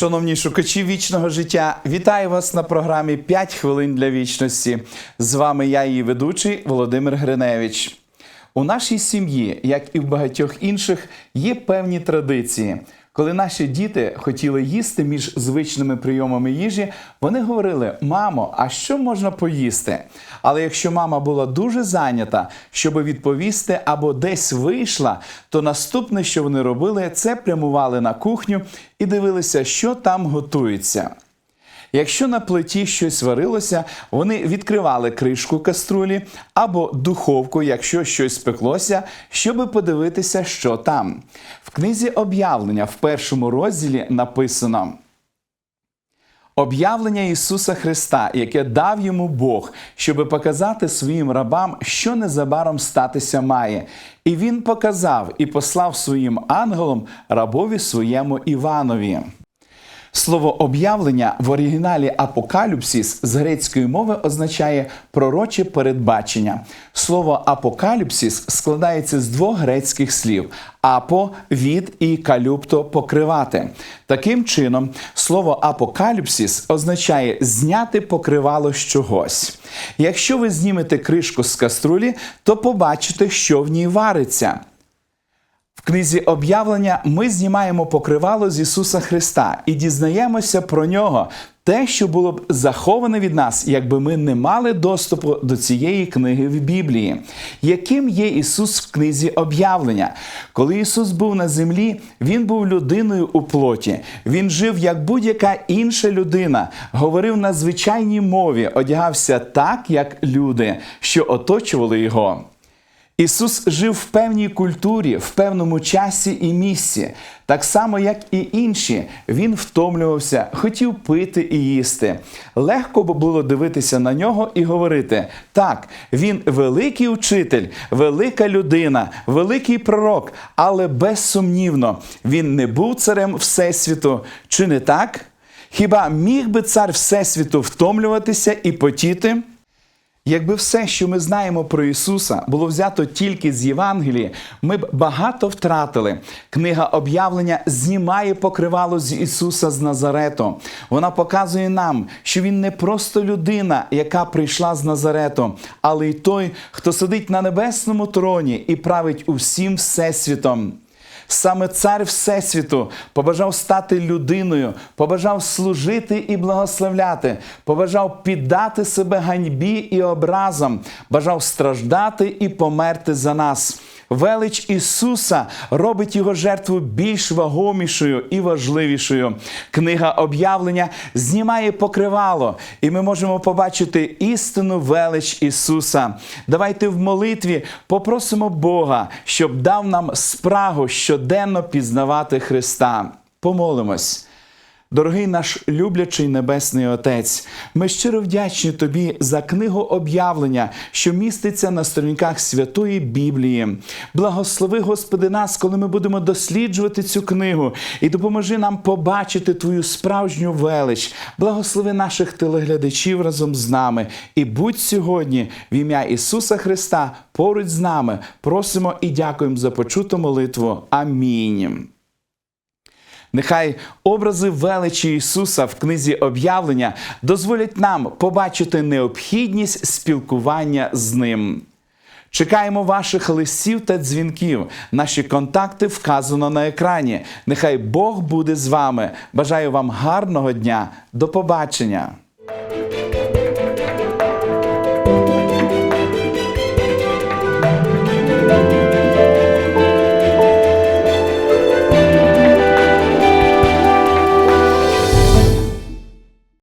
Шановні шукачі вічного життя, вітаю вас на програмі «5 хвилин для вічності. З вами я, її ведучий Володимир Гриневич. У нашій сім'ї, як і в багатьох інших, є певні традиції. Коли наші діти хотіли їсти між звичними прийомами їжі, вони говорили: Мамо, а що можна поїсти? Але якщо мама була дуже зайнята, щоб відповісти або десь вийшла, то наступне, що вони робили, це прямували на кухню і дивилися, що там готується. Якщо на плиті щось варилося, вони відкривали кришку каструлі або духовку, якщо щось спеклося, щоби подивитися, що там. В книзі об'явлення в першому розділі написано. Об'явлення Ісуса Христа, яке дав йому Бог, щоби показати своїм рабам, що незабаром статися має. І він показав і послав своїм ангелам рабові своєму Іванові. Слово об'явлення в оригіналі апокалюпсіс з грецької мови означає пророче передбачення. Слово апокалюпсіс складається з двох грецьких слів: апо від і калюпто покривати. Таким чином, слово апокалюпсіс означає зняти покривало з чогось. Якщо ви знімете кришку з каструлі, то побачите, що в ній вариться. В книзі об'явлення ми знімаємо покривало з Ісуса Христа і дізнаємося про нього, те, що було б заховане від нас, якби ми не мали доступу до цієї книги в Біблії. Яким є Ісус в книзі об'явлення? Коли Ісус був на землі, Він був людиною у плоті. Він жив як будь-яка інша людина, говорив на звичайній мові, одягався так, як люди, що оточували його. Ісус жив в певній культурі, в певному часі і місці, так само, як і інші. Він втомлювався, хотів пити і їсти. Легко б було дивитися на нього і говорити: так, він великий учитель, велика людина, великий пророк, але безсумнівно, він не був царем Всесвіту. Чи не так? Хіба міг би цар Всесвіту втомлюватися і потіти? Якби все, що ми знаємо про Ісуса, було взято тільки з Євангелії, ми б багато втратили. Книга об'явлення знімає покривало з Ісуса з Назарету. Вона показує нам, що Він не просто людина, яка прийшла з Назарету, але й той, хто сидить на небесному троні і править усім всесвітом. Саме цар Всесвіту побажав стати людиною, побажав служити і благословляти, побажав піддати себе ганьбі і образам, бажав страждати і померти за нас. Велич Ісуса робить його жертву більш вагомішою і важливішою. Книга об'явлення знімає покривало, і ми можемо побачити істинну велич Ісуса. Давайте в молитві попросимо Бога, щоб дав нам спрагу щоденно пізнавати Христа. Помолимось. Дорогий наш люблячий Небесний Отець, ми щиро вдячні Тобі за книгу об'явлення, що міститься на сторінках Святої Біблії. Благослови, Господи, нас, коли ми будемо досліджувати цю книгу, і допоможи нам побачити Твою справжню велич. Благослови наших телеглядачів разом з нами. І будь сьогодні, в ім'я Ісуса Христа, поруч з нами. Просимо і дякуємо за почуту молитву. Амінь. Нехай образи величі Ісуса в книзі об'явлення дозволять нам побачити необхідність спілкування з Ним. Чекаємо ваших листів та дзвінків. Наші контакти вказано на екрані. Нехай Бог буде з вами. Бажаю вам гарного дня. До побачення!